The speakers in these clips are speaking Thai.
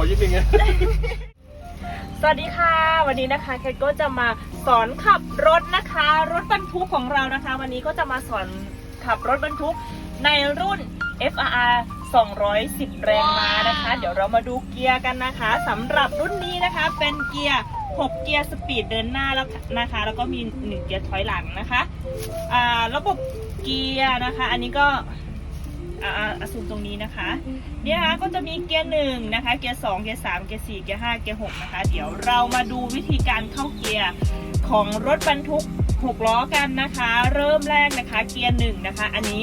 อยืดหนึ่งสวัสดีค่ะ วันนี้นะคะเคทก็จะมาสอนขับรถนะคะ รถบรรทุกของเรานะคะ วันนี้ก็จะมาสอนขับรถบรรทุกในรุ่น FRR 210 แรงม้านะคะ เดี๋ยวเรามาดูเกียร์กันนะคะสำหรับรุ่นนี้นะคะ เป็นเกียร์ 6 เกียร์สปีดเดินหน้าแล้วนะคะ แล้วก็มี 1 เกียร์ถอยหลังนะคะระบบเกียร์นะคะ อันนี้ก็ อ่าอซูมตรงนี้นะคะเนี่ยนะคะก็จะมีเกียร์หนึ่งนะคะ เกียร์สองเกียร์สามเกียร์สี่เกียร์ห้าเกียร์หกนะคะ เดี๋ยวเรามาดูวิธีการเข้าเกียร์ของรถบรรทุกหกล้อกันนะคะ เริ่มแรกนะคะ เกียร์หนึ่งนะคะ อันนี้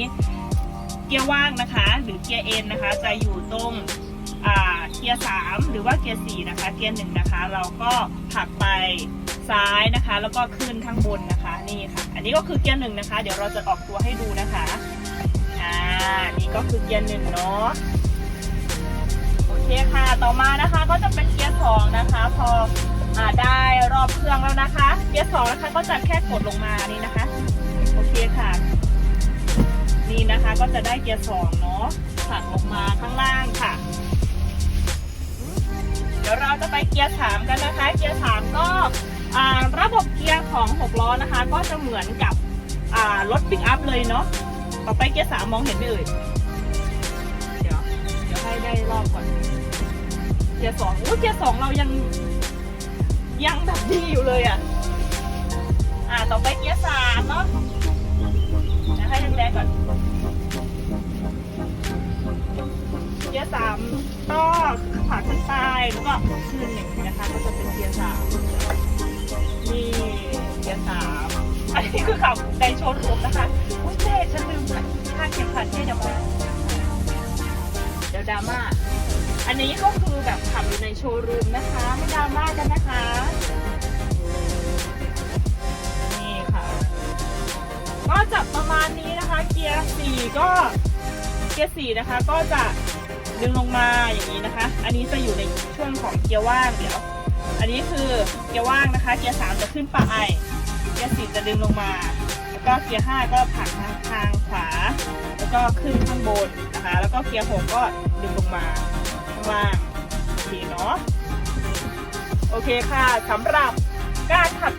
เกียร์ว่างนะคะ หรือเกียร์เอ็นนะคะ จะอยู่ตรงเกียร์สามหรือว่าเกียร์สี่นะคะ เกียร์หนึ่งนะคะ เราก็ผลักไปซ้ายนะคะ แล้วก็ขึ้นข้างบนนะคะนี่ค่ะ อันนี้ก็คือเกียร์หนึ่งนะคะ เดี๋ยวเราจะออกตัวให้ดูนะคะ นี่ก็คือเกียร์หนึ่งเนาะโอเคค่ะ ต่อมานะคะก็จะเป็นเกียร์สองนะคะ พออ่าได้รอบเครื่องแล้วนะคะ เกียร์สองนะคะก็จะแค่กดลงมานี่นะคะ โอเคค่ะ นี่นะคะก็จะได้เกียร์สองเนาะผลักลงมาข้างล่างค่ะ เดี๋ยวเราจะไปเกียร์สามกันนะคะ เกียร์สามก็ระบบเกียร์ของหกล้อนะคะ ก็จะเหมือนกับรถปิกอัพเลยเนาะ ต่อไปเกียร์สามมองเห็นไหมเอ่ย เดี๋ยว เดี๋ยวให้ได้รอบก่อน เกียร์สองอุ้ยเกียร์สองเรายัง ยังแบบดีอยู่เลยอะ อ่า ต่อไปเกียร์สามเนาะเดี๋ยวให้แรงๆก่อน เกียร์สามก็ขวาขึ้นใต้แล้วก็ขึ้นอย่างนี้นะคะ ก็จะเป็นเกียร์สามนี่เกียร์สามอันนี้คือขับในโชว์รูมนะคะ ราม่า อันนี้ก็คือแบบขับอยู่ในโชว์รูมนะคะ ไม่ดราม่ากันนะคะ นี่ค่ะ ก็จะประมาณนี้นะคะ เกียร์สี่ก็เกียร์สี่นะคะ ก็จะดึงลงมาอย่างนี้นะคะ อันนี้จะอยู่ในช่วงของเกียร์ว่างเดี๋ยว อันนี้คือเกียร์ว่างนะคะ เกียร์สามจะขึ้นปลายเกียร์สี่จะดึงลงมา ก็เกียร์ห้าก็ผลักทางทางขวา แล้วก็ขึ้นข้างบนนะคะ แล้วก็เกียร์หกก็ดึงลงมาข้างล่างโอเคเนาะโอเคค่ะสำหรับการขับ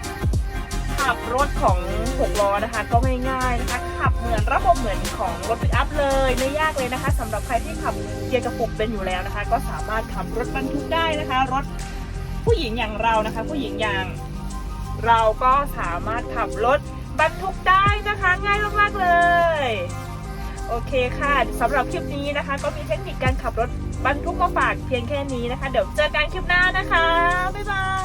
ขับรถของหกล้อนะคะ ก็ง่ายๆนะคะขับเหมือนระบบเหมือนของรถปิกอัพเลยไม่ยากเลยนะคะสำหรับใครที่ขับเกียร์กระปุกเป็นอยู่แล้วนะคะ ก็สามารถขับรถบรรทุกได้นะคะ รถผู้หญิงอย่างเรานะคะ ผู้หญิงอย่างเราก็สามารถขับรถ บรรทุกได้นะคะง่ายมากๆเลย โอเคค่ะสำหรับคลิปนี้นะคะ ก็มีเทคนิคการขับรถบรรทุกมาฝากเพียงแค่นี้นะคะ เดี๋ยวเจอกันคลิปหน้านะคะ บ๊ายบาย